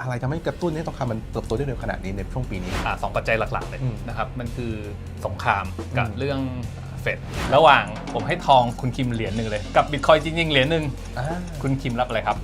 อะไรทำให้กระตุ้นให้ทองคำมันเติบโตได้เร็วขนาดนี้ในช่วงปีนี้ อ่าสองปัจจัยหลักๆเลยอืมนะครับ มันคือสงครามกับอืม เรื่องเฟดระหว่างผมให้ทองคุณคิมเหรียญหนึ่งเลย กับบิตคอยจริงๆเหรียญหนึ่งอ่าคุณคิมรับอะไรครับ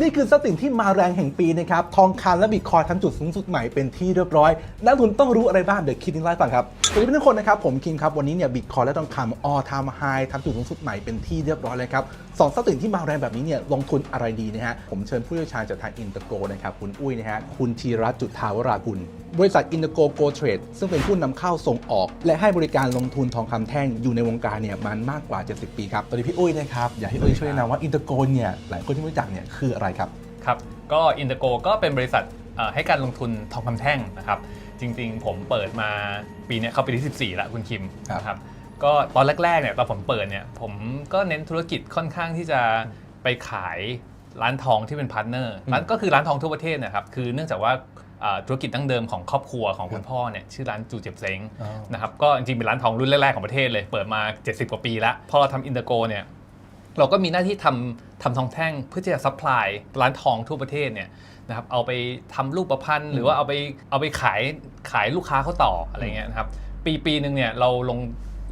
นี่คือทรัพย์สินที่มาแรงแห่งปีนะครับ ทองคำและบิตคอยทำจุดสูงสุดใหม่เป็นที่เรียบร้อยนักลงทุนต้องรู้อะไรบ้างเดี๋ยวคิดนิดไล่าฟังครับสวัสดีทุกคนนะครับ ผมคิมครับ วันนี้เนี่ยบิตคอยและทองคำ all time high ทำจุดสูงสุดใหม่เป็นที่เรียบร้อยเลยครับสองทรัพย์สินที่มาแรงแบบนี้เนี่ยลงทุนอะไรดีนะฮะผมเชิญผู้เชี่ยวชาญจากทางอินเตอร์โกนะครับคุณอุ้ยนะฮะคุณธีรัตจุธาวรากุลบริษัทอินเตอร์โกโกเทรดซึ่งเป็นผู้นำเข้าส่งออก และให้บริการลงทุนทองคำแท่งอยู่ในวงการเนี่ยมันมากกว่า 70 ปีครับตอนนี้พี่อุ้ยนะครับอยากให้อุ้ยช่วยแนะนำว่าอินเตอร์โกเนี่ยหลายคนที่รู้จักเนี่ยคืออะไรครับ ครับ ก็อินเตอร์โกก็เป็นบริษัทเอ่อให้การลงทุนทองคำแท่งนะครับ จริงๆ ผมเปิดมาปีเนี้ยเข้าปีที่ 14 แล้วคุณคิมครับนะครับก็ตอนแรกๆเนี่ยตอนผมเปิดเนี่ยผมก็เน้นธุรกิจค่อนข้างที่จะไปขายร้านทองที่เป็นพาร์ทเนอร์ร้านก็คือร้านทองทั่วประเทศนะครับคือเนื่องจากว่าเอ่อธุรกิจดั้งเดิมของครอบครัวของคุณพ่อเนี่ยชื่อร้านจูเจ็บเซ้งอ๋อนะครับก็จริงๆเป็นร้านทองรุ่นแรกๆของประเทศเลยเปิดมา 70 กว่าปีแล้วพอเราทำอินเตอร์โกเนี่ย เราก็มีหน้าที่ทำทำทองแท่งเพื่อที่จะซัพพลายร้านทองทั่วประเทศเนี่ยนะครับเอาไปทำรูปประพันธ์หรือว่าเอาไปเอาไปขายขายลูกค้าเขาต่ออะไรเงี้ยนะครับปีปีหนึ่งเนี่ยเราลง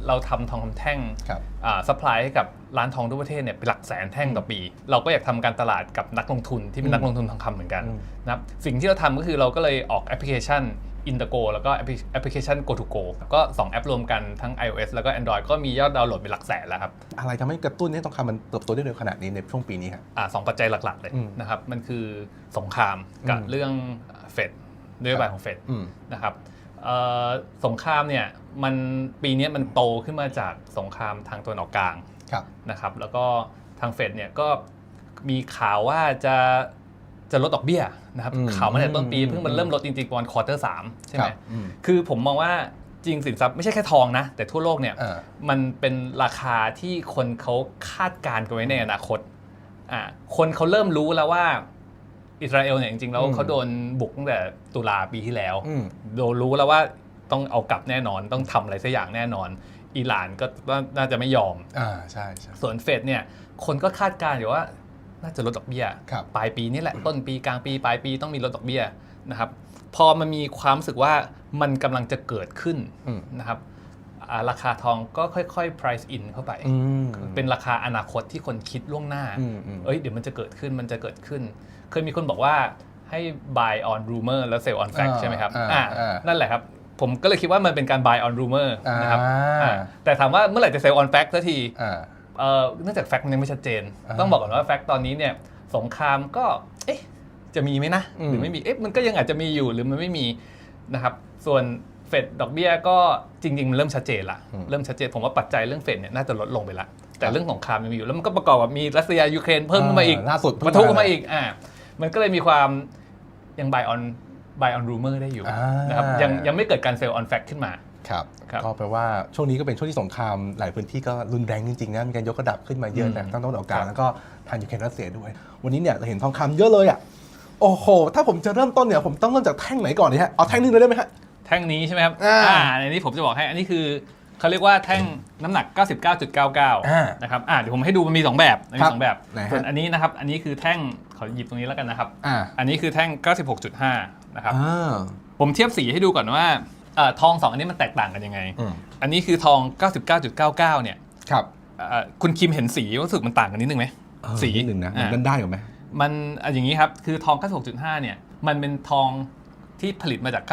เราทำทองคำแท่งครับซัพพลายให้กับร้านทองทั่วประเทศเนี่ยเป็นหลักแสนแท่งต่อปี เราก็อยากทำการตลาดกับนักลงทุนที่เป็นนักลงทุนทองคำเหมือนกันอืมนะครับสิ่งที่เราทำก็คือเราก็เลยออกแอปพลิเคชัน i n t e r g o แล้วก็แอปพลิแอปพลิเคชัน Go to Go ก็ 2 แอปรวมกันทั้ง iOS แล้วก็ Android ก็มียอดดาวน์โหลดเป็นหลักแสนแล้วครับ อะไรทำให้กระตุ้นให้ทองคำมันเติบโตได้เร็วขนาดนี้ในช่วงปีนี้ครับอ่าสองปัจจัยหลักๆเลยอืมนะครับ มันคือสงครามกับอืมเรื่องเฟดนโยบายของเฟดอืมนะครับเอ่อสงครามเนี่ยมันปีนี้มันโตขึ้นมาจากสงครามทางตะวันออกกลางครับนะครับ แล้วก็ทางเฟดเนี่ยก็มีข่าวว่าจะ จะลดดอกเบี้ยนะครับอืมข่าวมาตั้งแต่ต้นปีอืมเพิ่งมันเริ่มลดจริงๆประมาณควอเตอร์สามใช่ไหมครับอืมคือผมมองว่าจริงสินทรัพย์ไม่ใช่แค่ทองนะ แต่ทั่วโลกเนี่ยอ่ามันเป็นราคาที่คนเขาคาดการณ์กันไว้ในอนาคตอ่าคนเขาเริ่มรู้แล้วว่าอิสราเอลเนี่ยจริงๆแล้วอืมเขาโดนบุกตั้งแต่ตุลาปีที่แล้วอืมโดนรู้แล้วว่าต้องเอากลับแน่นอนต้องทำอะไรสักอย่างแน่นอน อิหร่านก็น่าจะไม่ยอมอ่าใช่ใช่ส่วนเฟดเนี่ยคนก็คาดการณ์อยู่ว่า น่าจะลดดอกเบี้ยครับปลายปีนี่แหละต้นปีกลางปีปลายปีต้องมีลดดอกเบี้ยนะครับพอมันมีความรู้สึกว่ามันกำลังจะเกิดขึ้นอืมนะครับอ่าราคาทองก็ค่อยๆ price in เข้าไปอืมเป็นราคาอนาคตที่คนคิดล่วงหน้าอืมอืมเอ้ย เดี๋ยวมันจะเกิดขึ้น มันจะเกิดขึ้น เคยมีคนบอกว่าให้ buy on rumor แล้ว sell on fact อ่าใช่ไหมครับอ่าอ่าอ่า นั่นแหละครับ ผมก็เลยคิดว่ามันเป็นการ buy on rumor นะครับอ่าอ่าแต่ถามว่าเมื่อไหร่จะ sell on fact สักทีอ่า เอ่อเนื่องจากแฟกต์มันยังไม่ชัดเจนอ่าต้องบอกก่อนว่าแฟกต์ตอนนี้เนี่ยสงครามก็เอ๊ะจะมีไหมนะอืมหรือไม่มีเอ๊ะมันก็ยังอาจจะมีอยู่หรือมันไม่มีนะครับส่วนเฟดดอกเบี้ยก็จริงๆมันเริ่มชัดเจนละเริ่มชัดเจนผมว่าปัจจัยเรื่องเฟดเนี่ยน่าจะลดลงไปละแต่เรื่องสงครามยังมีอยู่แล้วมันก็ประกอบกับมีรัสเซียยูเครนเพิ่มขึ้นมาอีกล่าสุดมาทุขึ้นมาอีกอ่ามันก็เลยมีความยัง buy on buy on rumor ได้อยู่อ่านะครับยังยังไม่เกิดการ sell on fact ขึ้นมา ครับครับก็แปลว่าช่วงนี้ก็เป็นช่วงที่สงครามหลายพื้นที่ก็รุนแรงจริงๆนะมีการยกระดับขึ้นมาเยอะอืมนะทั้งตะวันออกกลางครับแล้วก็ทางยูเครนรัสเซียด้วย วันนี้เนี่ยเราเห็นทองคำเยอะเลยอะโอ้โห ถ้าผมจะเริ่มต้นเนี่ยผมต้องเริ่มจากแท่งไหนก่อนดีฮะเอาแท่งนึงเลยได้ไหมฮะแท่งนี้ใช่ไหมครับอ่าอ่าในนี้ผมจะบอกให้อันนี้คือเขาเรียกว่าแท่งน้ำหนัก 99.99 นะครับอ่าเดี๋ยวผมให้ดูมันมี 2 แบบมันครัมีบสองแบบไหนฮะส่วนอันนี้นะครับ อันนี้คือแท่งขอหยิบตรงนี้แล้วกันนะครับอ่าอันนี้คือแท่ง 96.5 นะครับอ่าผมเทียบสีให้ดูก่อนว่า เอ่อทอง2อันนี้มันแตกต่างกันยังไง อืม อันนี้คือทอง 99.99 เนี่ยครับเอ่อคุณคิมเห็นสีรู้สึกมันต่างกันนิดนึงไหม สีนิดหนึ่งนะอ่ามันได้อยู่ไหม มันอะอย่างนี้ครับ คือทอง 96.5 เนี่ย มันเป็นทองที่ผลิตมาจาก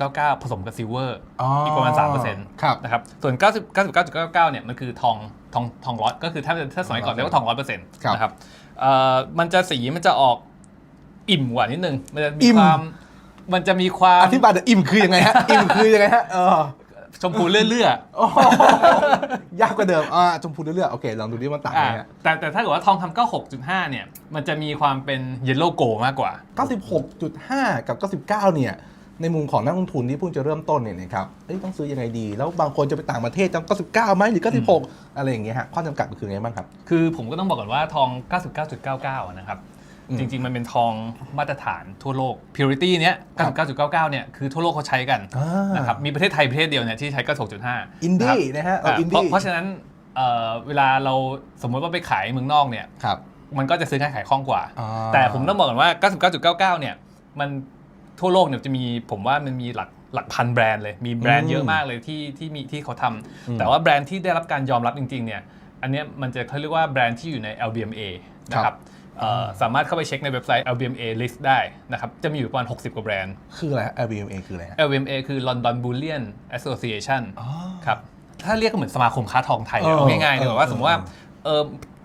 99.99 ผสมกับซิลเวอร์ อีกประมาณ3%ครับ นะครับ ส่วน 90 99.99 เนี่ย มันคือทองทองทองร้อยก็คือถ้าถ้าสมัยก่อนเรียกว่าทองร้อยเปอร์เซ็นต์ครับนะครับเอ่อมันจะสีมันจะออกอิ่มกว่านิดนึง มันจะอิ่มีมความ มันจะมีความอธิบายแต่อิ่มคือยังไงฮะ อิ่มคือยังไงฮะเออชมพูเลื่อโอ้โหยากกว่าเดิมอ่าชมพูเรื่อยๆโอเคลองดูดิมันต่างๆไหอ่ามฮะแต่แต่ถ้าเกิดว่าทองคำ96.5 เนี่ย มันจะมีความเป็นเยลโล่โกมากกว่า 96.5 กับ 99 เนี่ย ในมุมของนักลงทุนที่เพิ่งจะเริ่มต้นเนี่ยนะครับเอ้ยต้องซื้อยังไงดี แล้วบางคนจะไปต่างประเทศจะ99ไหมหรือ 96 อะไรอย่างเงี้ยฮะข้อจำกัดมันคือไงบ้างครับ คือผมก็ต้องบอกก่อนว่าทอง 99.99อะนะครับอืม จริง ๆ มันเป็นทองมาตรฐานทั่วโลก purity เนี้ยครับ99.99 เนี่ยคือทั่วโลกเขาใช้กันอ่านนะครับมีประเทศไทยประเทศเดียวเนี่ยที่ใช้96.5 อินดี้นะฮะอ่าเอาอินเพราะดี้เพราะฉะนั้นเอ่อเวลาเราสมมติว่าไปขายเมืองนอกเนี่ยครับ มันก็จะซื้อง่ายขายคล่องกว่า อ่า แต่ผมต้องบอกก่อนว่า 99.99 เนี่ยมันทั่วโลกเนี่ยจะมีผมว่ามันมีหลักหลักพันแบรนด์เลย มีแบรนอืด์มเยอะมากเลยที่ที่มีที่เขาทำอืมแต่ว่าแบรนด์ที่ได้รับการยอมรับจริงๆเนี่ยอันเนี้ยมันจะเขาเรียกว่าแบรนด์ที่อยู่ใน LBMA นะครับเอ่อ สามารถเข้าไปเช็คในเว็บไซต์ LBMA list ได้นะครับ จะมีอยู่ประมาณ 60 กว่าแบรนด์ คืออะไร LBMA คืออะไรฮะ LBMA คือ London Bullion Association อ๋อครับ ถ้าเรียกก็เหมือนสมาคมค้าทองไทยเออเอาง่ายๆเออเลยว่าเออสมมติว่าเออ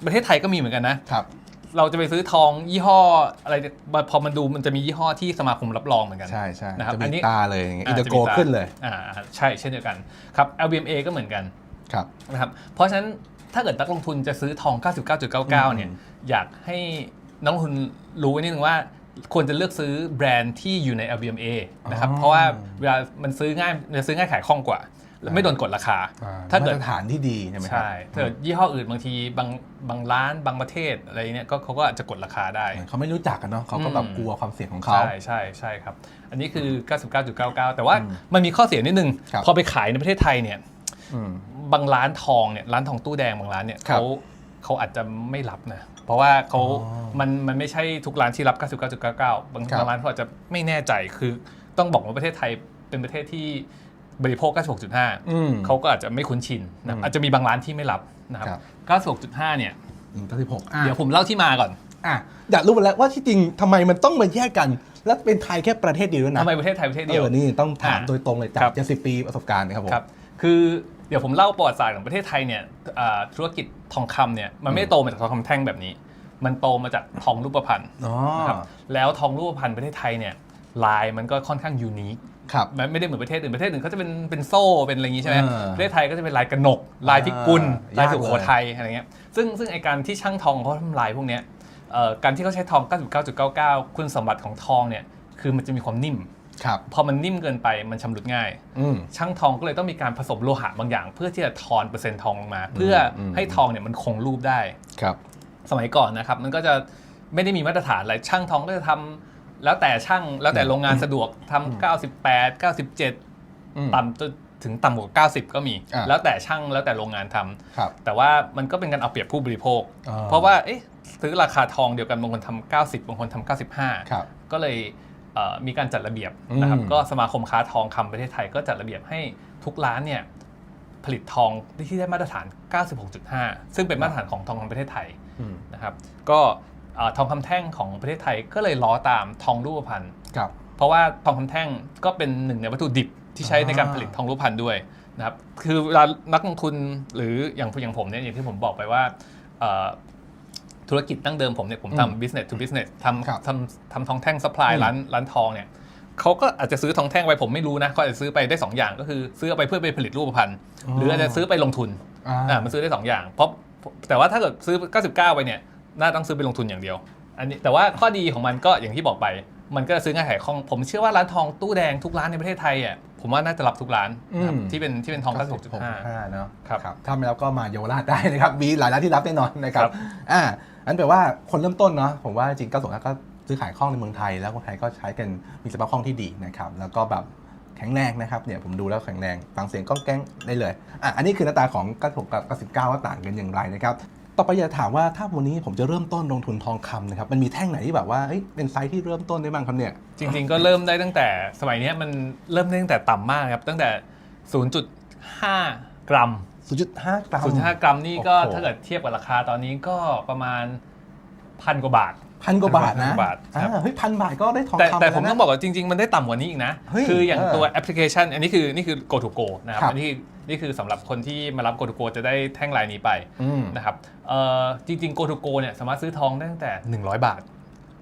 ประเทศไทยก็มีเหมือนกันนะครับเราจะไปซื้อทองยี่ห้ออะไรพอมันดูมันจะมียี่ห้อที่สมาคมรับรองเหมือนกัน ใช่ใช่นะครับจะอันมีนี้ตาเลยอย่างเงี้ยอ่าอินเตอร์โกจะมีตาขึ้นเลยอ่าใช่เช่นเดียวกันครับ LBMA ก็เหมือนกันครับนะครับเพราะฉะนั้น ถ้าเกิดนักลงทุนจะซื้อทอง 99.99 เนี่ยอืมอยากให้นักลงทุนรู้ไว้นิดนึงว่า ควรจะเลือกซื้อแบรนด์ที่อยู่ใน LBMA นะครับ อ๋อ เพราะว่าเวลามันซื้อง่ายมันจะซื้อง่ายขายคล่องกว่า และไม่โดนกดราคา อ่ถ้าเกิด มตรฐานที่ดีใช่ไหมครับใช่ถ้าเกิดยี่ห้ออื่นบางทีบางบางร้านบางประเทศอะไรเนี่ยก็เขาก็อาจจะกดราคาได้ เหมือนเขาไม่รู้จักกันเนาะเขาก็แบบอืมกลัวความเสี่ยงของเขา ใช่ใช่ใช่ครับ อันนี้คือ 99.99 แต่ว่าอืมมันมีข้อเสียนิดนึง ครับพอไปขายในประเทศไทยเนี่ยอืม บางร้านทองเนี่ยร้านทองตู้แดงบางร้านเนี่ยครับเขาเขาอาจจะไม่รับนะ เพราะว่าเขาอ๋อมันมันไม่ใช่ทุกร้านที่รับ 99.99บางครับบางร้านเขาอาจจะไม่แน่ใจคือต้องบอกว่าประเทศไทยเป็นประเทศที่บริโภค 96.5อืมเขาก็อาจจะไม่คุ้นชินนะอืมอาจจะมีบางร้านที่ไม่รับนะครับครับ96.5 เนี่ยอืมเก้าสิบหกอะเดี๋ยวผมเล่าที่มาก่อนอะอยากรู้ไปแล้วว่าที่จริงทำไมมันต้องมาแยกกัน แล้วเป็นไทยแค่ประเทศเดียวด้วยนะทำไมประเทศไทยประเทศเอเดียวอนี่ต้องถามอะโดยตรงเลยจากครับเจ็ดสิบปีประสบการณ์นะครับผมครับคือ เดี๋ยวผมเล่าประวัติศาสตร์ของประเทศไทยเนี่ยอ่าธุรกิจทองคำเนี่ยมันไม่ได้โตมาจากทองคำแท่งแบบนี้ มันโตมาจากทองรูปพรรณอ๋อนะครับแล้วทองรูปพรรณประเทศไทยเนี่ยลายมันก็ค่อนข้างยูนิคครับมันไม่ได้เหมือนประเทศอื่นประเทศอื่นเขาจะเป็นเป็นโซ่เป็นอะไรอย่างงี้ใช่ไหมเออประเทศไทยก็จะเป็นลายกระหนก ลายพิกุลอ่าลายยากสุโขทัยอะไรเงี้ยซึ่งซึ่งไอการที่ช่างทองเขาทำลายพวกเนี้ยเอ่อการที่เขาใช้ทอง 99.99 คุณสมบัติของทองเนี่ยคือมันจะมีความนิ่มครับ พอมันนิ่มเกินไปมันชำรุดง่ายอืมช่างทองก็เลยต้องมีการผสมโลหะบางอย่าง เพื่อที่จะทอนเปอร์เซ็นต์ทองลงมา เพื่ออมให้ทองเนี่ยมันคงรูปได้ครับ สมัยก่อนนะครับ มันก็จะไม่ได้มีมาตรฐานอะไรช่างทองก็จะทำแล้วแต่ช่างแล้วแต่โรงงานสะดวกทำ98 97อืมต่ำจนถึงต่ำกว่า90 ก็มีอ่าแล้วแต่ช่างแล้วแต่โรงงานทำครับแต่ว่ามันก็เป็นการเอาเปรียบผู้บริโภคอ่าเพราะว่าเอ๊ะซื้อราคาทองเดียวกันบางคนทำ90 บางคนทำ95ครับก็เลยเอ่อ มีการจัดระเบียบนะครับอืมก็สมาคมค้าทองคำประเทศไทยก็จัดระเบียบให้ทุกร้านเนี่ยผลิตทองที่ได้มาตรฐาน 96.5 ซึ่งเป็นมาตรฐานของทองคำประเทศไทยอืมนะครับก็เอ่อทองคำแท่งของประเทศไทยก็เลยล้อตามทองรูปพรรณครับเพราะว่าทองคำแท่งก็เป็นหนึ่งในวัตถุดิบที่ใช้ในการอ่าผลิตทองรูปพรรณด้วยนะครับคือเวลานักลงทุนหรืออย่างอย่างผมเนี่ยอย่างที่ผมบอกไปว่าเอ่อ ธุรกิจตั้งเดิมผมเนี่ยผมอืมทำ business to business ทครับำทำทำทองแท่ง supply อืมร้านร้านทองเนี่ยเขาก็อาจจะซื้อทองแท่งไว้ผมไม่รู้นะเขาอาจจะซื้อไปได้ 2 อย่างก็คือซื้อเอาไปเพื่อไปผลิตรูปพรรณหรืออาจจะซื้อไปลงทุนอ่าอ่ามันซื้อได้ 2 อย่างเพราะแต่ว่าถ้าเกิดซื้อ 99 ไปเนี่ยน่าต้องซื้อไปลงทุนอย่างเดียว อันนี้แต่ว่าข้อดีของมันก็อย่างที่บอกไป มันก็ซื้อง่ายขายคล่องผมเชื่อว่าร้านทองตู้แดงทุกร้านในประเทศไทยอะ ผมว่าน่าจะรับทุกร้านนะครับอืม ที่เป็นที่เป็นทอง96.5 96.5เนาะครับถ้าไม่รับก็มาเยาวราชได้นะครับ มีหลายร้านที่รับแน่นอนนะครับครับอ่าอันแปลว่าคนเริ่มต้นเนาะผมว่าจริง9 2ก็ซื้อขายคล่องในเมืองไทย แล้วคนไทยก็ใช้กันมีสภาพคล่องที่ดีนะครับแล้วก็แบบแข็งแรงนะครับเนี่ยผมดูแล้วแข็งแรงฟังเสียงก้องแก้งได้เลยอะอันนี้คือหน้าตาของ96กับ99ว่าต่างกันอย่างไรนะครับ ต่อไปอยากถามว่าถ้าวันนี้ผมจะเริ่มต้นลงทุนทองคำนะครับมันมีแท่งไหนที่แบบว่าเอ้ยเป็นไซส์ที่เริ่มต้นได้บ้างครับเนี่ยจริงๆ ก็เริ่มได้ตั้งแต่สมัยเนี้ยมันเริ่มได้ตั้งแต่ต่ำมากครับตั้งแต่ 0.5 กรัม 0.5 กรัม0.5 กรัมนี่ก็โอ้โหถ้าเกิดเทียบกับราคาตอนนี้ก็ประมาณพันกว่าบาท พันกว่าบาทนะพันกว่าบาทครับ อ่าเฮ้ยพันบาทก็ได้ทองแต่คำแต่ผมล้วนะ ต้องบอกว่าจริง ๆ มันได้ต่ำกว่านี้อีกนะ เฮ้ยคืออย่างเออตัวแอปพลิเคชัน อันนี้คือนี่คือ go to go นะครับครับ อันนี้คือนี่คือสำหรับคนที่มารับ go to go จะได้แท่งลายนี้ไปอืม นะครับเอ่อจริง ๆ go to go เนี่ยสามารถซื้อทองได้ตั้งแต่ 100 บาท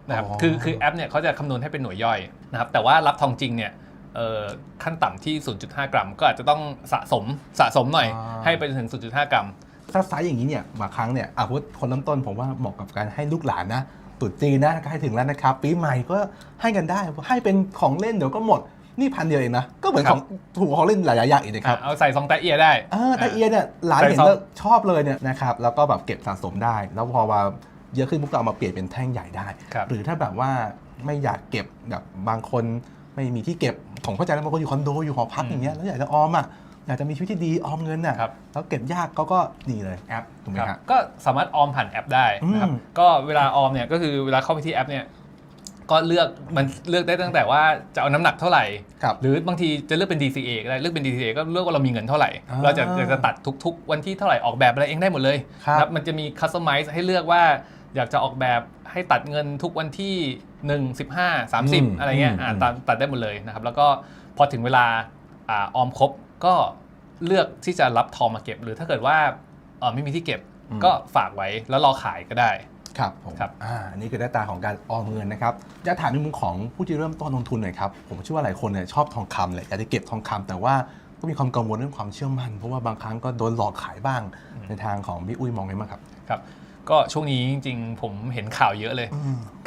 นะครับอ๋อ คือคือแอปเนี่ยเขาจะคำนวณให้เป็นหน่วยย่อยนะครับแต่ว่ารับทองจริงเนี่ยเอ่อขั้นต่ำที่ 0.5 กรัม ก็อาจจะต้องสะสมสะสมหน่อยให้ไปจนถึง 0.5 กรัม ถ้าไซส์อย่างนี้เนี่ยบางครั้งเนี่ยอาพุทคนเริ่มต้นผมว่าเหมาะกับการให้ลูกหลานนะ ตรุษจีนนะใกล้ถึงแล้วนะครับ ปีใหม่ก็ให้กันได้ให้เป็นของเล่นเดี๋ยวก็หมดนี่พันเดียวเองนะ ก็เหมือนครัขบองถูกของเล่นหลายๆอย่างอีกนะครับอะเอาใส่ซองแตะเอียได้เออแต่เอียเนี่ยหลานใส่เห็นซองแล้วชอบเลยเนี่ยนะครับ แล้วก็แบบเก็บสะสมได้ แล้วพอว่าเยอะขึ้นปุ๊บก็เอามาเปลี่ยนเป็นแท่งใหญ่ได้ครับหรือถ้าแบบว่าไม่อยากเก็บแบบบางคนไม่มีที่เก็บผมเข้าใจแล้วบางคนอยู่คอนโดอยู่หอพักอย่างเงี้ยแล้วอยากจะออมอะ อยากจะมีชีวิตที่ดีออมเงินอะครับ แล้วเก็บยากเขาก็นี่เลยแอปถูกไหมครับฮะก็สามารถออมผ่านแอปได้นะครับ อืม ก็เวลาออมเนี่ยก็คือเวลาเข้าไปที่แอปเนี่ยก็เลือกมันเลือกได้ตั้งแต่ว่าจะเอาน้ำหนักเท่าไหร่ ครับ หรือบางทีจะเลือกเป็น DCA ก็ได้เลือกเป็น DCA ก็เลือกว่าเรามีเงินเท่าไหร่ อ่าเราจะจะจะตัดทุกๆ วันที่เท่าไหร่ออกแบบอะไรเองได้หมดเลยครับ นะมันจะมี customize ให้เลือกว่า อยากจะออกแบบให้ตัดเงินทุกวันที่ 1 15 30 อะไรเงี้ยอ่าตัดตัดได้หมดเลยนะครับ แล้วก็พอถึงเวลาอาออมครบ ก็เลือกที่จะรับทองมาเก็บ หรือถ้าเกิดว่าเอ่อไม่มีที่เก็บก็ฝากไว้แล้วรอขายก็ได้ ครับผมครับอ่าอันนี่คือหน้าตาของการออมเงินนะครับอยากถามในมุมของผู้ที่เริ่มต้นลงทุนหน่อยครับผมเชื่อว่าหลายคนเนี่ยชอบทองคำเลยอยากจะเก็บทองคำแต่ว่าก็มีความกังวลเรื่องความเชื่อมั่นเพราะว่าบางครั้งก็โดนหลอกขายบ้างในทางของพี่อุ้ยมองไงบ้างครับครับก็ช่วงนี้จริง ๆ ผมเห็นข่าวเยอะเลย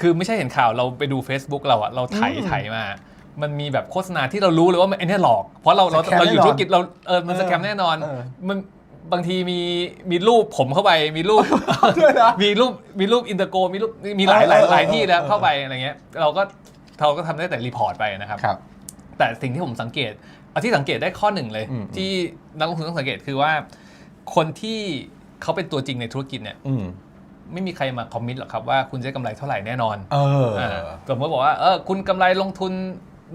คือไม่ใช่เห็นข่าวเราไปดู Facebook เราอะเราไถ่ายอืมถ่ายมา มันมีแบบโฆษณาที่เรารู้เลยว่าไอ้เนี่ยหลอก เพราะเราเราสแกมเราอยู่แน่นอนธุรกิจเราเออมันเออสแกมแน่นอน เออ มันบางทีมีมีรูปผมเข้าไปมีรูป ด้วยนะ มีรูปมีรูปอินเตอร์โกมีรูปมีหลายหลายเออเออหลายที่แล้วเออ เข้าไปอะไรเงี้ยเราก็เราก็ทำได้แต่รีพอร์ตไปนะครับ ครับ แต่สิ่งที่ผมสังเกตเอาที่สังเกตได้ข้อหนึ่งเลย อืม ที่นักลงทุนต้องสังเกตคือว่า คนที่เขาเป็นตัวจริงในธุรกิจเนี่ยอืมไม่มีใครมาคอมมิตหรอกครับว่าคุณจะได้กำไรเท่าไหร่แน่นอนเอออ่าสมมติบอกว่าเออคุณกำไรลงทุน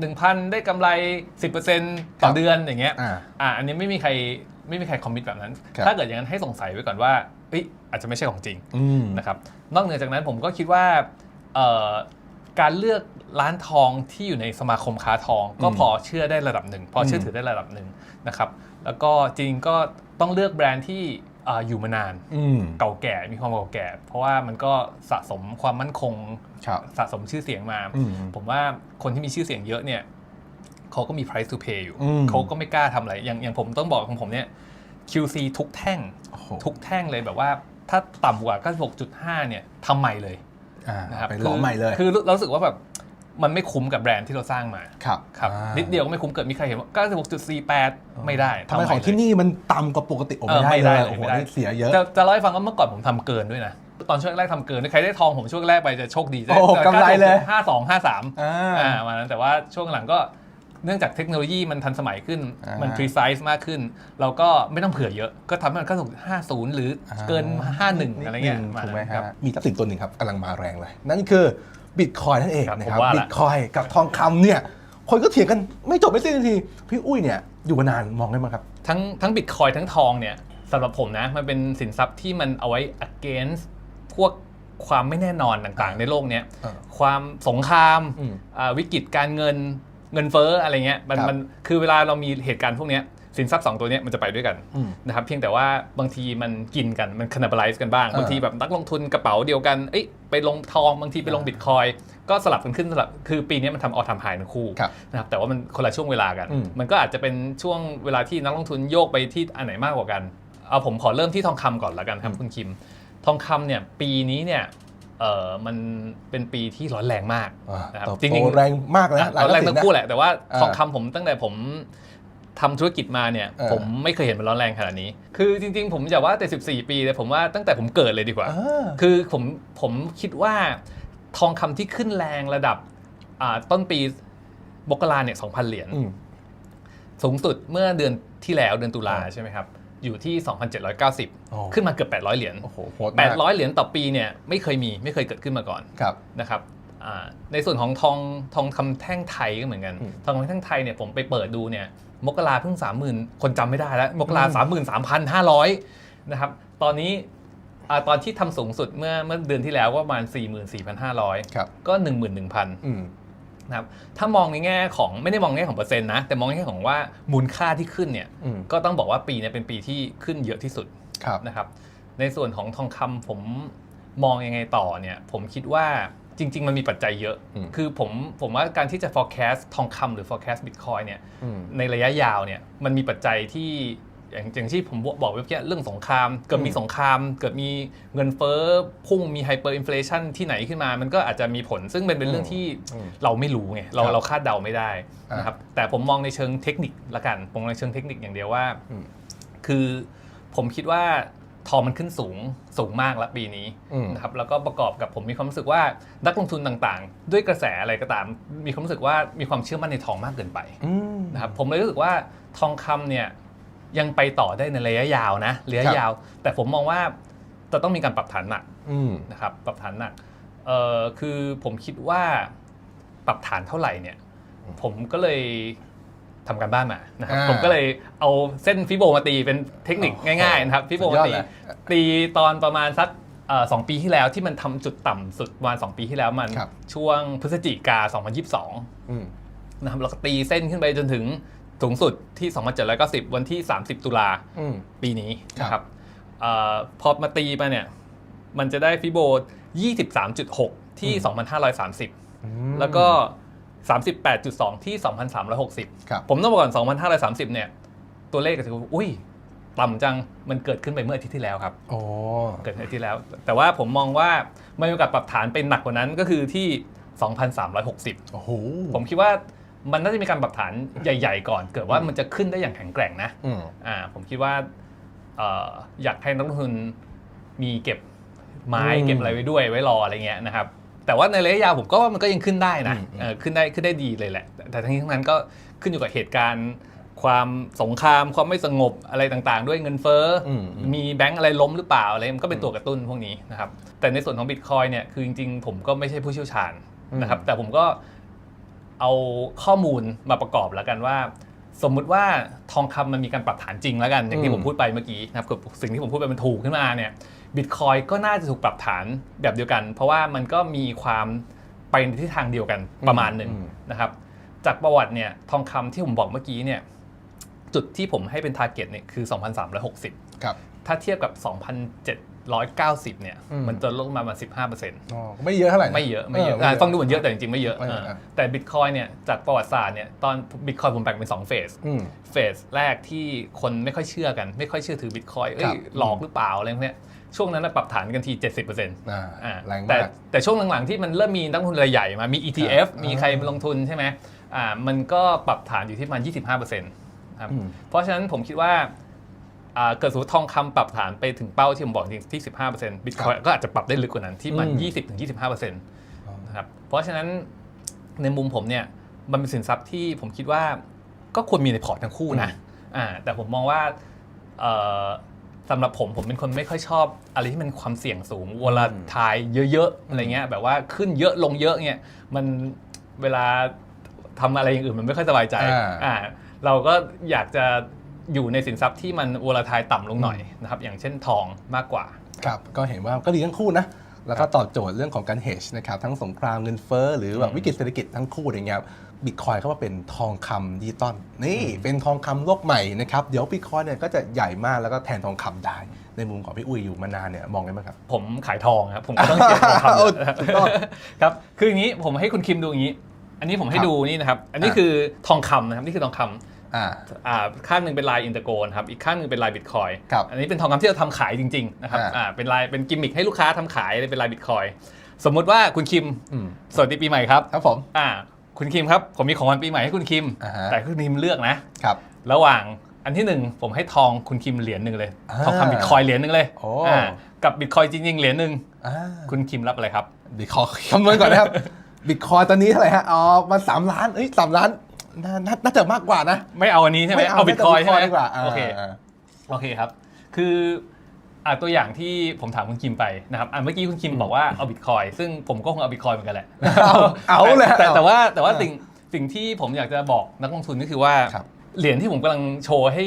1,000 ได้กำไร 10%ต่อเดือนอย่างเงี้ยอ่าอ่าอันนี้ไม่มีใครไม่มีใครคอมมิตแบบนั้น ครับ ถ้าเกิดอย่างนั้นให้สงสัยไว้ก่อนว่าเอ้ยอาจจะไม่ใช่ของจริง อืม นะครับนอกเหนือจากนั้นผมก็คิดว่าเอ่อการเลือกร้านทองที่อยู่ในสมาคมค้าทอง ก็อืมพอเชื่อได้ระดับหนึ่งพอเชื่อถือได้ระดับหนึ่งนะครับแล้วก็จริงก็ต้องเลือกแบรนด์ที่เอ่ออยู่มานานอืมเก่าแก่มีความเก่าแก่ เพราะว่ามันก็สะสมความมั่นคงครับสะสมชื่อเสียงมาอืมผมว่าคนที่มีชื่อเสียงเยอะเนี่ยเขาก็มี price to pay อยู่อืมเขาก็ไม่กล้าทำอะไรอย่างอย่างผมต้องบอกของผมเนี่ย QC ทุกแท่งโอ้โหทุกแท่งเลยแบบว่า ถ้าต่ำกว่า 96.5 เนี่ยทำใหม่เลยอ่านะครับไปหลอมใหม่เลย คือคือเรารู้สึกว่าแบบ มันไม่คุ้มกับแบรนด์ที่เราสร้างมาครับครับอ่า นิดเดียวก็ไม่คุ้มเกิดมีใครเห็นว่า 96.48 ไม่ได้ทำไมใหของที่เลยนี่มันต่ำกว่าปกติโอ้เออไม่ได้ไม่ได้เลยเลยโอ้โหไม่ได้นี่เสียเยอะ จะจะเล่าให้ฟังว่าเมื่อก่อนผมทำเกินด้วยนะ ตอนช่วงแรกทำเกินใครได้ทองผมช่วงแรกไปจะโชคดีโอ้กำไรเลย ห้าสองห้าสาม อ่า อ่ามานั้นแต่ว่าช่วงหลังก็เนื่องจากเทคโนโลยีมันทันสมัยขึ้น อ่ามัมัน precise มากขึ้น เราก็ไม่ต้องเผื่อเยอะ ก็ทำให้มันก็ถูก50 หรือเกิน 51 อะไรเงี้ยนิดนึงมาถูกไหมนั้นฮะครับ มีทรัพย์สินตัวหนึ่งครับกำลังมาแรงเลย นั่นคือ บิตคอยนั่นเองครับนะครับผมว่าละ บิตคอยกับทองคำเนี่ยคนก็เถียงกันไม่จบไม่สิ้นที พี่อุ้ยเนี่ยอยู่มานานมองได้ไหมครับ ทั้งทั้งบิตคอยทั้งทองเนี่ยสำหรับผมนะ มันเป็นสินทรัพย์ที่มันเอาไว้ against พวกความไม่แน่นอนต่างๆ ในโลกเนี้ยเออความสงครามอืมอ่าวิกฤตการเงินเงินเฟ้ออะไรเงี้ยมันครับมันคือเวลาเรามีเหตุการณ์พวกเนี้ย สินทรัพย์สองตัวเนี้ยมันจะไปด้วยกันอืมนะครับเพียงแต่ว่าบางทีมันกินกันมัน cannibalize กันบ้างเออบางทีแบบนักลงทุนกระเป๋าเดียวกันเอ้ยไปลงทองบางทีไปลงอ่าบิตคอยก็สลับกันขึ้นสลับคือปีนี้มันทำออทำหายทั้งคู่ครับนะครับแต่ว่ามันคนละช่วงเวลากันอืมมันก็อาจจะเป็นช่วงเวลาที่นักลงทุนโยกไปที่อันไหนมากกว่ากันเอาผมขอเริ่มที่ทองคำก่อนละกันครับคุณคิม ทองคำเนี่ยปีนี้เนี่ยเออมันเป็นปีที่ร้อนแรงมากอ่านะครับเติบจริโตงๆแรงมากเลยนะอะร้อนแรงทั้งคู่แหละแต่ว่าอ่าทองคำผมตั้งแต่ผม ทำธุรกิจมาเนี่ยเออผมไม่เคยเห็นมันร้อนแรงขนาดนี้ คือจริง ๆ ผมจะว่าแต่ 14 ปีแต่ผมว่าตั้งแต่ผมเกิดเลยดีกว่าอ่าคือผมผมคิดว่าทองคำที่ขึ้นแรงระดับอ่าต้นปีมกราเนี่ย2,000เหรียญอืมสูงสุดเมื่อเดือนที่แล้วเดือนตุลาอ่าใช่ไหมครับ อยู่ที่โอ้2,790 ขึ้นมาเกือบ 800 เหรียญโอ้โหโหดมาก800 เหรียญต่อปีเนี่ยไม่เคยมีไม่เคยเกิดขึ้นมาก่อนครับนะครับอ่า ในส่วนของทองทองคำแท่งไทยก็เหมือนกันอืมทองคำแท่งไทยเนี่ยผมไปเปิดดูเนี่ยมกราเพิ่ง30,000คนจำไม่ได้แล้ว มกราสามหมื่นสามพันห้าร้อยนะครับ ตอนนี้อาตอนที่ทำสูงสุดเมื่อเมื่อเดือนที่แล้วก็ประมาณ 44,500ครับก็ 11,000อืมนะครับถ้ามองในแง่ของไม่ได้มองในแง่ของเปอร์เซ็นต์นะ แต่มองในแง่ของว่ามูลค่าที่ขึ้นเนี่ยอืมก็ต้องบอกว่าปีเนี้เป็นปีที่ขึ้นเยอะที่สุดครับนะครับ ในส่วนของทองคำผมมองยังไงต่อเนี่ย ผมคิดว่า จริง ๆ มันมีปัจจัยเยอะอืมคือผมผมว่าการที่จะ forecast ทองคำหรือ forecast bitcoin เนี่ยอืมในระยะยาวเนี่ยมันมีปัจจัยที่อย่างอย่างที่ผมบอกไว้เมื่อกี้เรื่องสงคราม เกิดมีอืมสงคราม เกิดมีเงินเฟ้อพุ่งมี hyperinflation ที่ไหนขึ้นมา มันก็อาจจะมีผล ซึ่งเป็นเป็นเรื่องที่อืมเราไม่รู้ไงเราครับเราคาดเดาไม่ได้อ่านนะครับแต่ผมมองในเชิงเทคนิคละกันผมมองในเชิงเทคนิคอย่างเดียวว่าอืมคือผมคิดว่า ทองมันขึ้นสูงสูงมากแล้วปีนี้อืมนะครับแล้วก็ประกอบกับผมมีความรู้สึกว่านักลงทุนต่างๆ ด้วยกระแสอะไรก็ตาม มีความรู้สึกว่ามีความเชื่อมั่นในทองมากเกินไปอืมนะครับผมเลยรู้สึกว่าทองคำเนี่ยยังไปต่อได้ในระยะยาวนะระยะครับยาว แต่ผมมองว่าจะต้องมีการปรับฐานหนักอืมนะครับปรับฐานหนักเอ่อคือผมคิดว่าปรับฐานเท่าไหร่เนี่ย ผมก็เลย ทำการบ้านมานะครับอ่าผมก็เลยเอาเส้นฟิโบมาตีเป็นเทคนิคโอ้โหง่ายๆนะครับฟิโบสุดยมาอดตีเลย ตีตอนประมาณสักเอ่อสองปีที่แล้วที่มันทำจุดต่ำสุดประมาณสองปีที่แล้วมันครับ ช่วงพฤศจิกา 2022 อืม นะครับแล้วก็ตีเส้นขึ้นไปจนถึงสูงสุดที่ 2790 วันที่ 30 ตุลาอืม ปีนี้ครับนะครับเออพอมาตีมาเนี่ย มันจะได้ฟิโบ 23.6 ที่ 2,530 แล้วก็ 38.2 ที่ 2,360ครับผมต้องบอกก่อน 2,530 เนี่ย ตัวเลขก็ถือว่าอุ้ย ต่ำจังมันเกิดขึ้นไปเมื่ออาทิตย์ที่แล้วครับโอ้เกิดขึ้นอาทิตย์ที่แล้ว แต่ว่าผมมองว่ามันมีโอกาสปรับฐานเป็นหนักกว่านั้นก็คือที่ 2,360โอ้โหผมคิดว่ามันน่าจะมีการปรับฐานใหญ่ ๆ ก่อน เกิดว่ามันจะขึ้นได้อย่างแข็งแกร่งนะอืมอ่าผมคิดว่าเอ่ออยากให้นักลงทุนมีเก็บไม้อืมเก็บอะไรไว้ด้วยไว้รออะไรเงี้ยนะครับ แต่ว่าในระยะยาวผมก็ว่ามันก็ยังขึ้นได้นะอืมอืมเออขึ้นได้ขึ้นได้ดีเลยแหละแต่แต่ทั้งนี้ทั้งนั้นก็ขึ้นอยู่กับเหตุการณ์ความสงครามความไม่สงบอะไรต่างๆ ด้วยเงินเฟ้ออมอืมมีแบงก์อะไรล้มหรือเปล่าอะไรมันก็เป็นตัวกระตุ้นพวกนี้นะครับแต่ในส่วนของบิตคอยเนี่ยคือจริงๆ ผมก็ไม่ใช่ผู้เชี่ยวชาญนะครับแต่ผมก็เอาข้อมูลมาประกอบแล้วกันว่า สมมุติว่าทองคำมันมีการปรับฐานจริงแล้วกัน อย่างที่ผมพูดไปเมื่อกี้นะครับคือสิ่งที่ผมพูดไปมันถูกขึ้นมาเนี่ยบิตคอยก็น่าจะถูกปรับฐานแบบเดียวกัน เพราะว่ามันก็มีความไปในทิศทางเดียวกันประมาณหนึ่งอืมนะครับ จากประวัติเนี่ยทองคำที่ผมบอกเมื่อกี้เนี่ยจุดที่ผมให้เป็นทาร์เก็ตเนี่ยคือ 2,360 ครับ ถ้าเทียบกับ 2,790 เนี่ย อืม มันจะลดมาประมาณ15%อ๋อไม่เยอะเท่าไหร่นไม่เยอะไม่เยอะไม่อ่าฟังดูเหมือนเยอะแต่จริงๆไม่เยอะไม่เยอะอ่าอะแต่บิตคอยเนี่ยจากประวัติศาสตร์เนี่ยตอนบิตคอยผมแบ่งเป็น2เฟส อืม เฟสแรกที่คนไม่ค่อยเชื่อกัน ไม่ค่อยเชื่อถือบิตคอยเอ้ครัยบ หลอกหรือเปล่าอะไรพวกเนี้ยช่วงนั้นนะปรับฐานกันที 70%ออ่า่าแรงแต่มาก แต่ช่วงหลังๆที่มันเริ่มมีนักลงทุนรายใหญ่มามี ETF ครับมีใครมาลงทุนใช่ไหมอ่ามันก็ปรับฐานอยู่ที่ประมาณ25%ครับอืม เพราะฉะนั้นผมคิดว่าอ่า เกิดสมมติทองคำปรับฐานไปถึงเป้าที่ผมบอกจริงที่ 15%บิตคอยก็อาจจะปรับได้ลึกกว่านั้นที่มันอืม20-25%นะครับเพราะฉะนั้นในมุมผมเนี่ยมันเป็นสินทรัพย์ที่ผมคิดว่าก็ควรมีในพอร์ตทั้งคู่นะอ่าแต่ผมมองว่าเอ่อสำหรับผมผมเป็นคนไม่ค่อยชอบ อะไรที่มันความเสี่ยงสูงวลาทายเยอะๆอะไรเงี้ยแบบว่าขึ้นเยอะลงเยอะเนี่ยมันเวลาทำอะไรอย่างอื่นมันไม่ค่อยสบายใจอ่าอ่าเราก็อยากจะ อยู่ในสินทรัพย์ที่มันวลาทายต่ำลงหน่อยนะครับอย่างเช่นทองมากกว่าครับก็เห็นว่าก็ดีทั้งคู่นะแล้วก็ตอบโจทย์เรื่องของการ hedge นะครับทั้งสงครามเงินเฟ้อหรือแบบวิกฤตเศรษฐกิจทั้งคู่อย่างเงี้ยบิตคอยเขาว่าเป็นทองคำดิจิตอลนี่เป็นทองคำโลกใหม่นะครับเดี๋ยวบิตคอยเนี่ยก็จะใหญ่มากแล้วก็แทนทองคำได้ ในมุมของพี่อุ้ยอยู่มานานเนี่ยมองไงบ้างครับ ผมขายทองครับผมก็ต้องเชียร์ทองคำเออถูกต้องครับคืออย่างนี้ผมให้คุณคิมดูอย่างนี้ อันนี้ผมให้ครับดูนี่นะครับ อันนี้อะคือทองคำนะครับนี่คือทองคำอ่า อ่าข้างหนึ่งเป็นลายอินเตอร์โกนครับอีกข้างหนึ่งเป็นลายบิตคอยครับอันนี้เป็นทองคำที่เราทำขายจริงๆนะครับอ่าอ่าเป็นลายเป็นกิมมิคให้ลูกค้าทำขายเลยเป็นลายบิตคอยสมมุติว่าคุณคิมอืมสวัสดีปีใหม่ครับครับผมอ่าคุณคิมครับผมมีของวันปีใหม่ให้คุณคิมอ่าฮะแต่คุณคิมเลือกนะครับระหว่างอันที่หนึ่งผมให้ทองคุณคิมเหรียญหนึ่งเลยอ่าทองคำบิตคอยเหรียญหนึ่งเลยโอ้อ่ากับบิตคอยจริงๆเหรียญหนึ่งอ่าคุณคิมรับอะไรครับบิตคอยคำนวณก่อนนะครับบิตคอยตอนนี้เท่าไหร่ฮะอ๋อมันสามล้านเอ้ยสามล้าน น่าน่าน่าจะมากกว่านะ ไม่เอาอันนี้ใช่ไหมไม่เอาเอาบิตคอยไม่ใช่ไหมเอา Bitcoin ดีกว่าอ่าโอเคโอเคครับ คืออะตัวอย่างที่ผมถามคุณคิมไปนะครับอะเมื่อกี้คุณคิมบอกว่าเอาบิตคอยซึ่งผมก็คงเอาบิตคอยเหมือนกันแหละเอาเอาเลยแต่เอาแต่ว่าแต่ว่าอ่าสิ่งสิ่งที่ผมอยากจะบอกนักลงทุนก็คือว่า ครับ เหรียญที่ผมกำลังโชว์ให้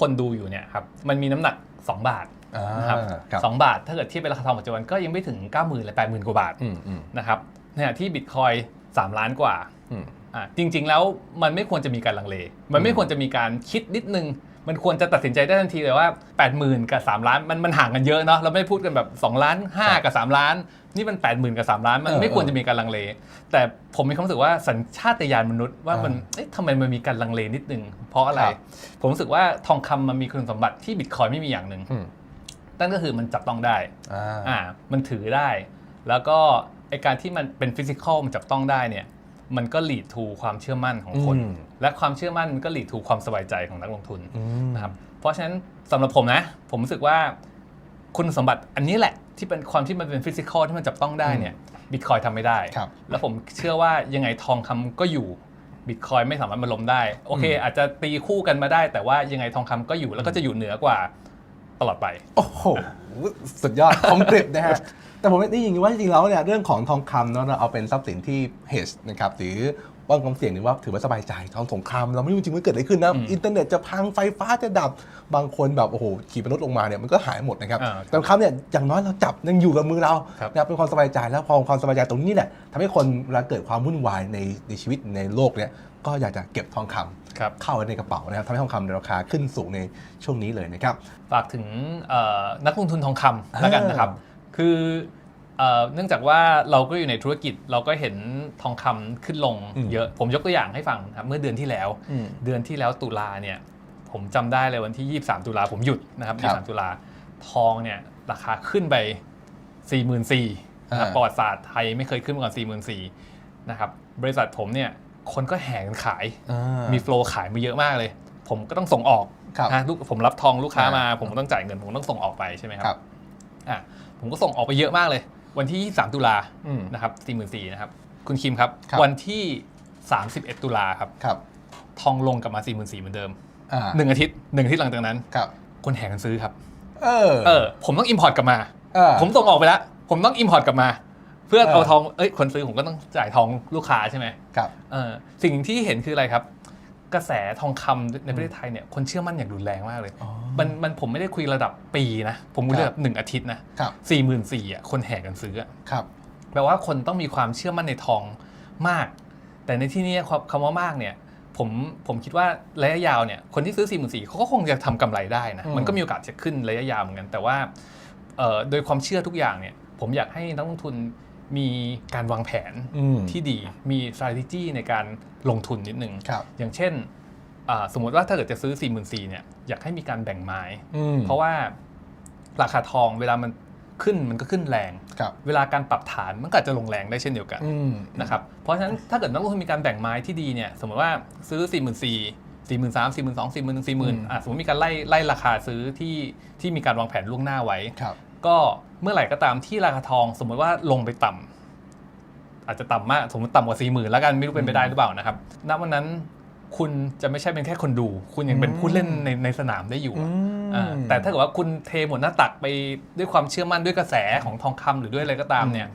คนดูอยู่เนี่ยครับ มันมีน้ำหนัก 2 บาทอ่านะครับครับสองบาท ถ้าเกิดเทียบเป็นราคาทองปัจจุบันก็ยังไม่ถึง 9 0,000ื่นหรือแปดหมื่นกว่าบาทอืมอืมนะครับในขณะที่บิตคอย3ล้านกว่า อืมอะ จริง ๆ แล้วมันไม่ควรจะมีการลังเล มันไม่ควรจะมีการคิดนิดนึง มันควรจะตัดสินใจได้ทันทีเลยว่า 80,000 กับ 3 ล้านมันมันห่างกันเยอะเนาะเราไม่ได้พูดกันแบบ 2 ล้าน 5 กับ 3 ล้าน นี่มัน 80,000 กับ 3 ล้าน มันเออไม่ควรจะมีการลังเล แต่ผมมีความรู้สึกว่าสัญชาตญาณมนุษย์ว่ามันอ่าเอ๊ะทำไมมันมีการลังเลนิดนึง เพราะอะไรครับผมรู้สึกว่าทองคำมันมีคุณสมบัติที่บิตคอยไม่มีอย่างหนึ่งอืมนั่นก็คือมันจับต้องได้อ่าอ่ามันถือได้ แล้วก็ไอการที่มันเป็นฟิสิกอลมันจับต้องได้เนี่ย มันก็ lead to ความเชื่อมั่นของคน อืมและความเชื่อมั่นมันก็ lead to ความสบายใจของนักลงทุนอืมนะครับเพราะฉะนั้นสำหรับผมนะ ผมรู้สึกว่าคุณสมบัติอันนี้แหละที่เป็นความที่มันเป็นฟิสิกอลที่มันจับต้องได้เนี่ยบิตคอยทำไม่ได้ ครับ แล้วผมเชื่อว่ายังไงทองคำก็อยู่บิตคอยไม่สามารถมาล้มได้ โอเค อาจจะตีคู่กันมาได้ แต่ว่ายังไงทองคำก็อยู่แล้วก็จะอยู่เหนือกว่า ตลอดไป โอ้โห สุดยอดคอมกริบนะฮะ แต่ผมได้ยินว่าจริงๆแล้วเนี่ยเรื่องของทองคำเนาะเราเอาเป็นทรัพย์สินที่ hedge นะครับหรือ ว่าความเสี่ยงหรือว่าถือว่าสบายใจทองสงครามเราไม่รู้จริงๆว่าเกิดอะไรขึ้นนะอืมอินเทอร์เน็ตจะพังไฟฟ้าจะดับบางคนแบบโอ้โหขี่มนุษย์ลงมาเนี่ยมันก็หายหมดนะครับอ่าแต่ทองคำเนี่ยอย่างน้อยเราจับยังอยู่กับมือเราครับนะครับเป็นความสบายใจแล้วพอความสบายใจตรงนี้เนี่ยทำให้คนเวลาเกิดความวุ่นวายในในชีวิตในโลกเนี่ยก็อยากจะเก็บทองคำครับเข้าไว้ในกระเป๋านะครับทำให้ทองคำในราคาขึ้นสูงในช่วงนี้เลยนะครับฝากถึงเอ่อนักลงทุนทองคำแล้วกันนะครับคือ เอ่อเนื่องจากว่าเราก็อยู่ในธุรกิจเราก็เห็นทองคำขึ้นลงอืมเยอะ ผมยกตัวอย่างให้ฟังครับเมื่อเดือนที่แล้วอืมเดือนที่แล้วตุลาเนี่ยผมจำได้เลยวันที่ 23 ตุลาผมหยุดนะครับครับ23ตุลาทองเนี่ยราคาขึ้นไป 44,000นะครับอ่าประวัติศาสตร์ไทยไม่เคยขึ้นมาก่อน 44,000นะครับบริษัทผมเนี่ยคนก็แห่กันขายอ่ามีโฟลว์ขายมาเยอะมากเลย ผมก็ต้องส่งออกครับนะลูกผมรับทองลูกค้ามาอ่าผมก็ต้องจ่ายเงินผมต้องส่งออกไปใช่ไหมคครัรับอะผมก็ส่งออกไปเยอะมากเลย วันที่ 23 ตุลาอืมนะครับ44,000นะครับ คุณคิมครับ ครับ วันที่ 31 ตุลาครับ ครับทองลงกลับมา 44,000เหมือนเดิมอ่าหนึ่งอาทิตย์หนึ่งอาทิตย์หลังจากนั้น ครับ คนแห่กันซื้อครับ เออเออ ผมต้องอิมพอร์ตกลับมาเออผมส่งออกไปแล้ว ผมต้องอิมพอร์ตกลับมา เพื่อเออเอาทอง เอ้ย คนซื้อผมก็ต้องจ่ายทองลูกค้าใช่ไหมครับ เออสิ่งที่เห็นคืออะไรครับ กระแสทองคำในประเทศไทยเนี่ยคนเชื่อมั่นอย่างรุนแรงมากเลยอ๋อมันมันผมไม่ได้คุยระดับปีนะ ผมคุยครับระดับหนึ่งอาทิตย์นะครับสี่หมื่นสี่อะคนแห่กันซื้ออะครับแปลว่าคนต้องมีความเชื่อมั่นในทองมาก แต่ในที่นี้ความคำว่ามากเนี่ยผมผมคิดว่าระยะยาวเนี่ยคนที่ซื้อ4ี่หมื่นสี่เขาก็คงจะทำกำไรได้นะอืมมันก็มีโอกาสจะขึ้นระยะยาวเหมือนกัน แต่ว่าเอ่อโดยความเชื่อทุกอย่างเนี่ยผมอยากให้นักลงทุน มีการวางแผนอืมที่ดีมี strategy ในการลงทุนนิดนึงครับอย่างเช่นอ่าสมมติว่าถ้าเกิดจะซื้อ 4 4 0 0 0เนี่ยอยากให้มีการแบ่งไม้อืมเพราะว่าราคาทองเวลามันขึ้นมันก็ขึ้นแรงครับเวลาการปรับฐานมันก็อาจจะลงแรงได้เช่นเดียวกันอืมนะครับเพราะฉะนั้นถ้าเกิดนักลงทุนมีการแบ่งไม้ที่ดีเนี่ยสมมติว่าซื้อ 4 4 0 0 0 4 3 0 0 0 4 1 0 0 0 4 2 0 0 0 4 0 0 0 4 0 0 0อะสมมติมีการไล่ไล่ราคาซื้อที่ที่มีการวางแผนล่วงหน้าไว้ครับก็ เมื่อไหร่ก็ตามที่ราคาทองสมมติว่าลงไปต่ำอาจจะต่ำมากสมมติต่ำกว่าสี่หมื่นแล้วกันไม่รู้เป็นไปได้หรือเปล่านะครับณวันนั้นคุณจะไม่ใช่เป็นแค่คนดู คุณยังเป็นผู้เล่นในในสนามได้อยู่อือะมอ่าแต่ถ้าเกิดว่าคุณเทหมดหน้าตักไปด้วยความเชื่อมั่นด้วยกระแสของทองคำหรือด้วยอะไรก็ตามเนี่ย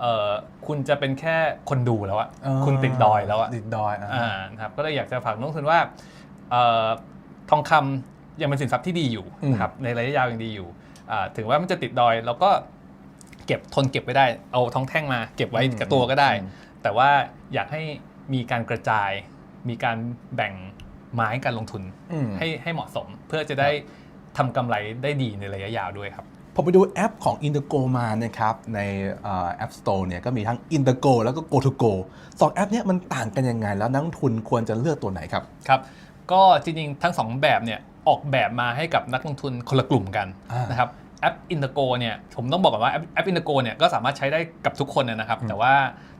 เอ่อคุณจะเป็นแค่คนดูแล้วอะอ่าคุณติดดอยแล้วอะติดดอยอะอ่านะครับก็เลยอยากจะฝากนักลงทุนว่าเอ่อทองคำยังเป็นสินทรัพย์ที่ดีอยู่นะครับในระยะยาวยังดีอยู่อ่า ถึงว่ามันจะติดดอยเราก็เก็บทนเก็บไว้ได้ เอาทองแท่งมา เก็บไว้กับตัวก็ได้ แต่ว่าอยากให้มีการกระจาย มีการแบ่งไม้การลงทุนอืมให้ให้เหมาะสม เพื่อจะได้ทำกำไรได้ดีในระยะยาวด้วยครับผมไปดูแอปของ Intergo มานะครับ ในเอ่อ App Store เนี่ยก็มีทั้ง Intergo แล้วก็ Go to Go สองแอปเนี้ยมันต่างกันยังไง แล้วนักลงทุนควรจะเลือกตัวไหนครับ ครับ ก็จริงๆ ทั้งสองแบบเนี่ย ออกแบบมาให้กับนักลงทุนคนละกลุ่มกันอ่านนะครับแอป Intergo เนี่ยผมต้องบอกก่อนว่าแอปแอป Intergo เนี่ยก็สามารถใช้ได้กับทุกคนนะครับ แต่ว่า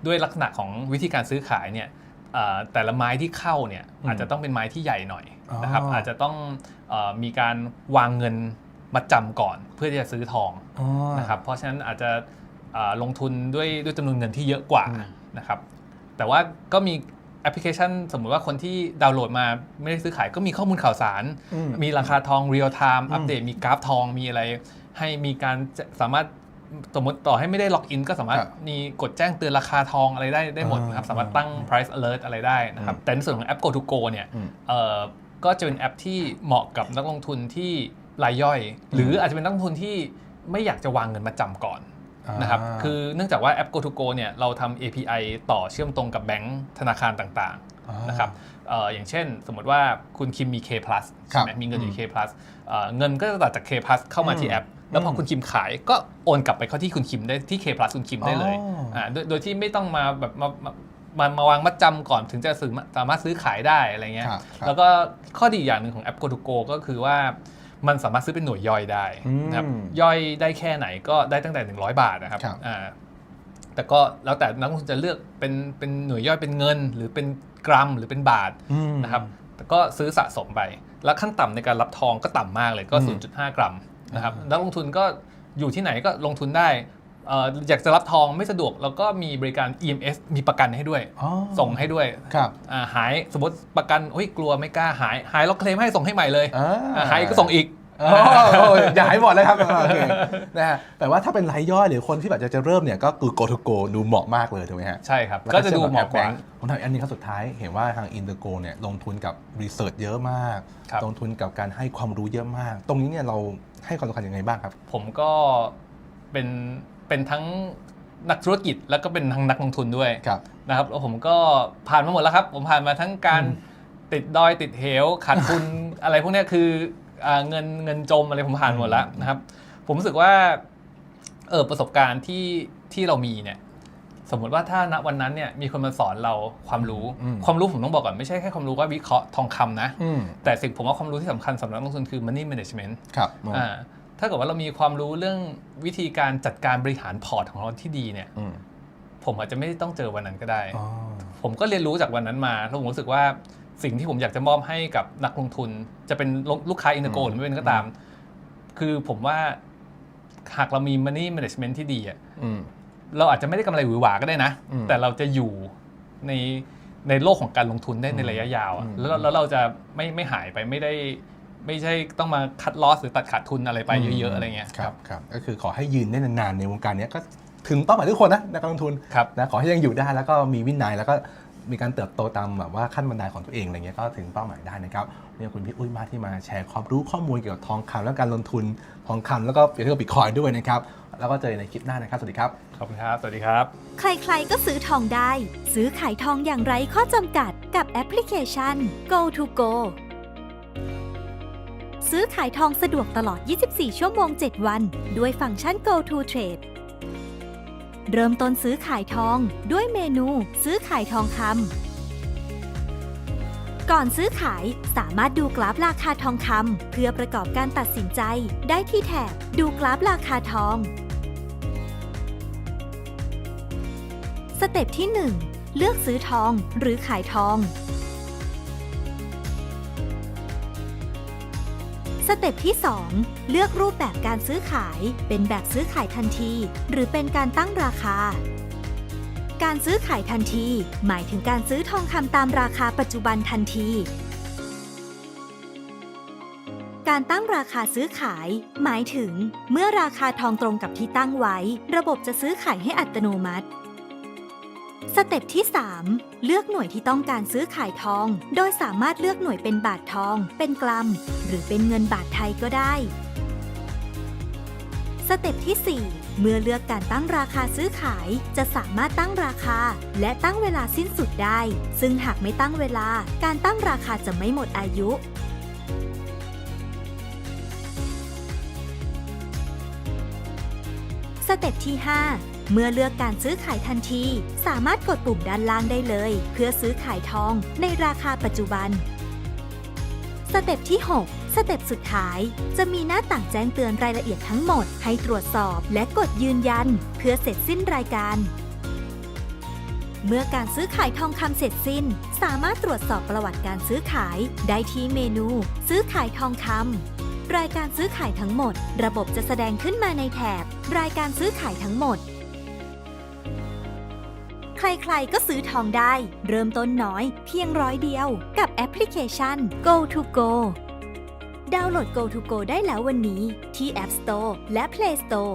ด้วยลักษณะของวิธีการซื้อขายเนี่ยเอ่อแต่ละไม้ที่เข้าเนี่ยอืมอาจจะต้องเป็นไม้ที่ใหญ่หน่อยนะครับอ๋อออาจจะต้องเออมีการวางเงินมาจำก่อนเพื่อที่จะซื้อทองอ๋อนะครับเพราะฉะนั้นอาจจะเอ่อลงทุนด้วยด้วยจำนวนเงินที่เยอะกว่าอืมนะครับแต่ว่าก็มีแอปพลิเคชัน สมมุติว่าคนที่ดาวน์โหลดมาไม่ได้ซื้อขายก็มีข้อมูลข่าวสารอืมมีราคาทองเรียลไทม์อืมอัปเดตมีกราฟทองมีอะไร ให้มีการจะสามารถสมมติต่อให้ไม่ได้ล็อกอินก็สามารถครับมีกดแจ้งเตือนราคาทองอะไรได้ได้หมดนะครับอ่าสามารถตั้ง price alert อะไรได้นะครับอืมแต่ในส่วนของแอป Go to Go เนี่ยอืมเอ่อก็จะเป็นแอปที่เหมาะกับนักลงทุนที่รายย่อย หรืออาจจะเป็นนักลงทุนที่ไม่อยากจะวางเงินมาจำก่อน นะครับอ่าคือเนื่องจากว่าแอป Go to Go เนี่ยเราทำ API ต่อเชื่อมตรงกับแบงก์ธนาคารต่างอ่าๆนะครับเอ่ออย่างเช่น สมมติว่าคุณคิมมี K plus ใช่ไหมครับมีเงินออืยู่ม K plus เอ่อเงินก็จะตัดจาก K plus เข้ามาที่อืมแอป แล้วพออมคุณคิมขายก็โอนกลับไปเข้าที่คุณคิมได้ที่ K plus คุณคิมได้เลยอ๋ออ่าโดยโดยที่ไม่ต้องมาแบบมามามามาวางมัดจำก่อนถึงจะซื้อสามารถซื้อขายได้อะไรเงี้ยครับครับแล้วก็ข้อดีอย่างหนึ่งของแอป Go to Go ก็คือว่า มันสามารถซื้อเป็นหน่วยย่อยได้นะครับอืมย่อยได้แค่ไหนก็ได้ตั้งแต่ 100 บาทนะครับครับอ่าแต่ก็แล้วแต่นักลงทุนจะเลือกเป็นเป็นหน่วยย่อยเป็นเงิน หรือเป็นกรัมหรือเป็นบาทอืมนะครับแต่ก็ซื้อสะสมไป แล้วขั้นต่ำในการรับทองก็ต่ำมากเลยก็อืม0.5 กรัมนะครับนักลงทุนก็อยู่ที่ไหนก็ลงทุนได้ เอ่ออยากจะรับทองไม่สะดวก แล้วก็มีบริการ EMS มีประกันให้ด้วย อ๋อ ส่งให้ด้วยครับอ่าหายสมมติประกันโอ้ยกลัวไม่กล้าหาย หายแล้วเคลมให้ส่งให้ใหม่เลยอ่า อ่าหายก็ส่งอีก โอ้โหอย่าให้หมดเลยครับโอเคนะฮะแต่ว่าถ้าเป็นรายย่อยหรือคนที่แบบจะจะเริ่มเนี่ยก็คือ go to go ดูเหมาะมากเลยถูกไหมฮะใช่ครับแล้วก็จะดูเหมาะกว่าแบงค์ผมถามอันนี้ครับสุดท้ายเห็นว่าทาง i n d e g o เนี่ยลงทุนกับรีเสิร์ชเยอะมาก ครับ ลงทุนกับการให้ความรู้เยอะมาก ตรงนี้เนี่ยเราให้ความสำคัญยังไงบ้างครับ ผมก็เป็น เป็นทั้งนักธุรกิจแล้วก็เป็นทั้งนักลงทุนด้วยครับนะครับแล้วผมก็ผ่านมาหมดแล้วครับ ผมผ่านมาทั้งการอืมติดดอยติดเหวขาดทุนอะไรพวกเนี้ยคืออ่าเงินเงินจมอะไรผมผ่านหมดแล้วนะครับ ผมรู้สึกว่าเออประสบการณ์ที่ที่เรามีเนี่ยสมมติว่าถ้าณวันนั้นเนี่ยมีคนมาสอนเราความรู้อืมความรู้ผมต้องบอกก่อนไม่ใช่แค่ความรู้ว่าวิเคราะห์ทองคำนะอืมแต่สิ่งผมว่าความรู้ที่สำคัญสำหรับนักลงทุนคือ money management ครับอ่า ถ้าเกิดว่าเรามีความรู้เรื่องวิธีการจัดการบริหารพอร์ตของเราที่ดีเนี่ยอืมผมอาจจะไม่ต้องเจอวันนั้นก็ได้ อ๋อผมก็เรียนรู้จากวันนั้นมาแล้วผมรู้สึกว่าสิ่งที่ผมอยากจะมอบให้กับนักลงทุน จะเป็นลูกค้าอินเตอร์โกหรือไม่เป็นก็ตาม คือผมว่าหากเรามี money management ที่ดีอะอืม เราอาจจะไม่ได้กำไรหวือหวาก็ได้นะ อืมแต่เราจะอยู่ในในโลกของการลงทุนได้ในระยะยาวอะอืม แล้วแล้วเราจะไม่ไม่หายไปไม่ได้ ไม่ใช่ต้องมาคัดลอสหรือตัดขาดทุนอะไรไปเยอะๆอะไรเงี้ยครับครับก็คือขอให้ยืนได้นานๆในวงการเนี้ยก็ถึงเป้าหมายทุกคนนะนักลงทุนครับนะขอให้ยังอยู่ได้แล้วก็มีวินัยแล้วก็มีการเติบโตตามแบบว่าขั้นบันไดของตัวเองอะไรเงี้ยก็ถึงเป้าหมายได้นะครับนี่ขอบคุณพี่อุ้ยมากที่มาแชร์ความรู้ข้อมูลเกี่ยวกับทองคำและการลงทุนทองคำแล้วก็เปรียบเทียบกับบิตคอยด้วยนะครับแล้วก็เจอกันในคลิปหน้านะครับ สวัสดีครับ ขอบคุณครับ สวัสดีครับ ใครๆ ก็ซื้อทองได้ ซื้อขายทองอย่างไร้ข้อจำกัดกับแอปพลิเคชัน Go to Go ซื้อขายทองสะดวกตลอด 24 ชั่วโมง 7 วัน ด้วยฟังก์ชัน Go to Trade เริ่มต้นซื้อขายทองด้วยเมนู ซื้อขายทองคำ ก่อนซื้อขายสามารถดูกราฟราคาทองคำเพื่อประกอบการตัดสินใจ ได้ที่แถบ ดูกราฟราคาทอง สเต็ปที่ 1 เลือกซื้อทองหรือขายทอง สเต็ปที่ 2 เลือกรูปแบบการซื้อขาย เป็นแบบซื้อขายทันที หรือเป็นการตั้งราคา การซื้อขายทันที หมายถึงการซื้อทองคำตามราคาปัจจุบันทันที การตั้งราคาซื้อขาย หมายถึง เมื่อราคาทองตรงกับที่ตั้งไว้ ระบบจะซื้อขายให้อัตโนมัติ สเต็ปที่ 3 เลือกหน่วยที่ต้องการซื้อขายทอง โดยสามารถเลือกหน่วยเป็นบาททอง เป็นกรัม หรือเป็นเงินบาทไทยก็ได้ สเต็ปที่ 4 เมื่อเลือกการตั้งราคาซื้อขาย จะสามารถตั้งราคา และตั้งเวลาสิ้นสุดได้ ซึ่งหากไม่ตั้งเวลา การตั้งราคาจะไม่หมดอายุสเต็ปที่ 5 เมื่อเลือกการซื้อขายทันที สามารถกดปุ่มด้านล่างได้เลย เพื่อซื้อขายทองในราคาปัจจุบัน สเต็ปที่ 6 สเต็ปสุดท้าย จะมีหน้าต่างแจ้งเตือนรายละเอียดทั้งหมด ให้ตรวจสอบและกดยืนยัน เพื่อเสร็จสิ้นรายการเมื่อการซื้อขายทองคำเสร็จสิ้น สามารถตรวจสอบประวัติการซื้อขาย ได้ที่เมนู ซื้อขายทองคำรายการซื้อขายทั้งหมด ระบบจะแสดงขึ้นมาในแถบ รายการซื้อขายทั้งหมด ใครๆ ก็ซื้อทองได้ เริ่มต้นน้อยเพียงร้อยเดียว กับแอปพลิเคชัน Go to Go ดาวน์โหลด Go to Go ได้แล้ววันนี้ ที่ App Store และ Play Store